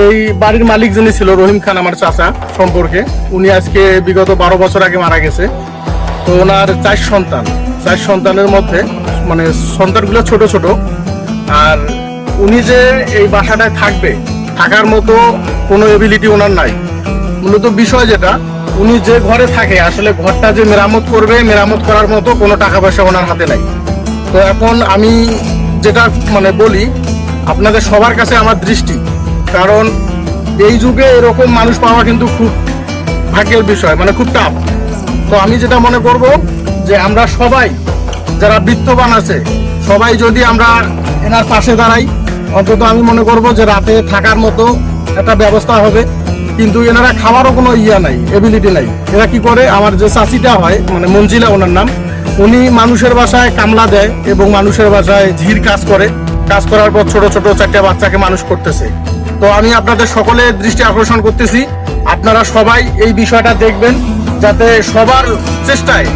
এই বাড়ির মালিক যিনি ছিল, রহিম খান আমার চাচা সম্পর্কে, উনি আজকে বিগত বারো বছর আগে মারা গেছে। তো ওনার চার সন্তান। চার সন্তানের মধ্যে মানে সন্তানগুলো ছোট ছোট। আর উনি যে এই বাসাটায় থাকবে, থাকার মতো কোনো এবিলিটি ওনার নাই। মূলত বিষয় যেটা, উনি যে ঘরে থাকে, আসলে ঘরটা যে মেরামত করবে, মেরামত করার মতো কোনো টাকা পয়সা ওনার হাতে নাই। তো এখন আমি যেটা মানে বলি, আপনাদের সবার কাছে আমার দৃষ্টি। কারণ এই যুগে এরকম মানুষ পাওয়া কিন্তু খুব ভাগ্যের বিষয় মানে খুব টাফ তো আমি যেটা মনে করব যে আমরা সবাই যারা বিত্তবান আছে, সবাই যদি আমরা এনার পাশে দাঁড়াই, অন্তত আমি মনে করব যে রাতে থাকার মতো একটা ব্যবস্থা হবে। কিন্তু এনারা খাওয়ারও কোনো ইয়া নাই এবিলিটি নাই। এরা কি করে? আমার যে চাষিটা হয় মানে মঞ্জিলা ওনার নাম, উনি মানুষের বাসায় কামলা দেয় এবং মানুষের বাসায় ঝির কাজ করে। কাজ করার পর ছোট ছোট চারটে বাচ্চাকে মানুষ করতেছে। তো আমি আপনাদের সকলের দৃষ্টি আকর্ষণ করতেছি। আপনারা সবাই এই বিষয়টা দেখবেন, যাতে সবার চেষ্টায়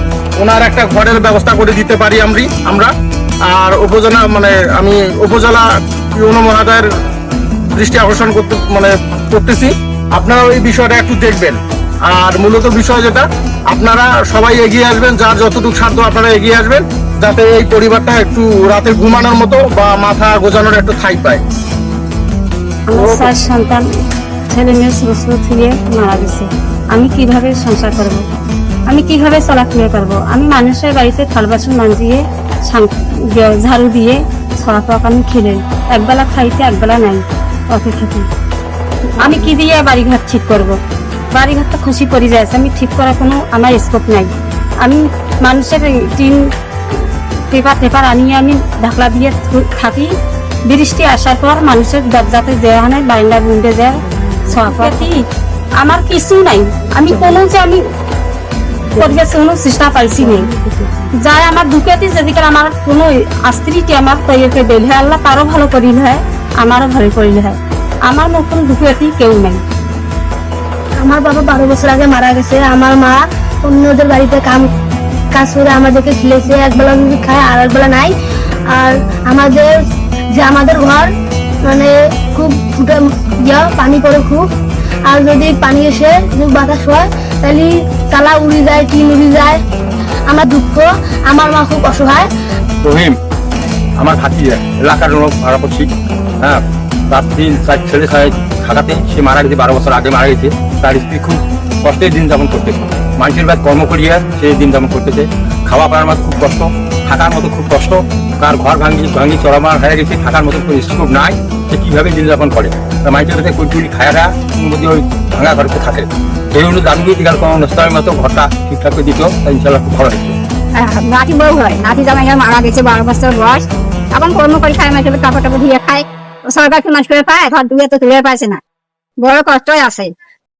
ওনার একটা ঘরের ব্যবস্থা করে দিতে পারি আমি, আমরা। আর উপজেলা মানে আমি উপজেলা ইউনো মহাদয়ের দৃষ্টি আকর্ষণ করতে মানে করতেছি। আপনারা এই বিষয়টা একটু দেখবেন। আর মূলত বিষয় যেটা, আপনারা সবাই এগিয়ে আসবেন, যার যতটুকু সাধ্য আপনারা এগিয়ে আসবেন, যাতে এই পরিবারটা একটু রাতে ঘুমানোর মতো বা মাথা গোজানোর একটু ঠাই পায়। আমার চার সন্তান, ছেলে মেয়ে ছোট থেকে মারা গেছে। আমি কীভাবে সংসার করব? আমি কীভাবে চলাফেরা করব? আমি মানুষের বাড়িতে থাল বাসন মাঞ্জিয়ে ঝাড়ু দিয়ে ছড়া পাক আমি খেলে, একবেলা খাইতে একবেলা নাই অত খেতে আমি কি দিয়ে বাড়িঘর ঠিক করব? বাড়িঘর তো খুশি পড়ে যায় আমি ঠিক করার কোনো আমার স্কোপ নাই। আমি মানুষের টিন পেপার পেপার আনিয়ে আমি ঢাকলা দিয়ে থাকি বৃষ্টি আসার পর মানুষের দরজাতে দেওয়া হয় বারান্দা বুন্ডে যায় সভাপতি আমার কিছু নাই। আমি কোনো যে আমি পরিবেশ কোনো চেষ্টা পাইছি নেই। যাই আমার দুঃখেতে যেদিকে আমার কোনো স্ত্রীটি আমার তৈরিকে দিল আল্লাহ তারও ভালো করিল হয়, আমারও ভালো করিল হয়। আমার মতন দুঃখেতি কেউ নাই। আমার বাবা বারো বছর আগে মারা গেছে। আমার মা অন্যদের বাড়িতে কাম, কাজ করে আমাদেরকে খেলেছে। একবেলা যদি খায় আর একবেলা নাই। আর আমাদের যে আমাদের ঘর মানে খুব ফুটে, ইয়া, পানি পড়ে খুব। আর যদি পানি এসে বাতাস হয়, তাহলে তালা উড়ে যায়, টিন উড়ে যায়। আমার দুঃখ, আমার মা খুব অসহায়। রহিম, আমার ভাতিজা, এলাকার লোক ভাড়া করছি হ্যাঁ তার তিন চার ছেলে ছাড়া থাকাতে সে মারা গেছে, বারো বছর আগে মারা গেছে। তার স্ত্রী খুব কষ্টের দিন যাপন করতেছে। মানুষের বাদ কর্ম করিয়া সে দিন যাপন করতেছে। খাওয়া পাওয়ার মতো খুব কষ্ট, থাকার মতো খুব কষ্ট, কার ঘর ভাঙি ভাঙি, চড়ামার হয়ে গেছে, থাকার মতো কোনো স্কোপ নাই, সে কীভাবে দিন যাপন করে? তা মানুষের কাছে কুলটুলি খায়ারা মধ্যে ওই ভাঙা ঘরতে থাকে। সেই অনুযায়ী দামি দিকার কোনো অনুষ্ঠানের মতো ঘরটা ঠিকঠাক করে দিত, তা ইনশাল্লাহ খুব ভালো হতো নাতি বউ হয়, নাতি জামাই মারা গেছে, বারো বছর বয়স। এখন কর্ম করে খায় মাসে কাপড় টাপড় খায়। সরকার কি মানুষ করে পায়? ঘর ধুয়ে তো তুলে পাইছে না। বড় কষ্টই আছে।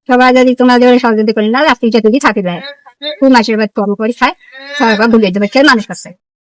সবাই যদি তোমাদের সহযোগিতা করি না রাত্রিটা যদি থাকি যায়। খুব আশীর্বাদ বাদ কর্ম করে খায় সরকার ভুলে দেবে খেয়ে মানুষ কাছে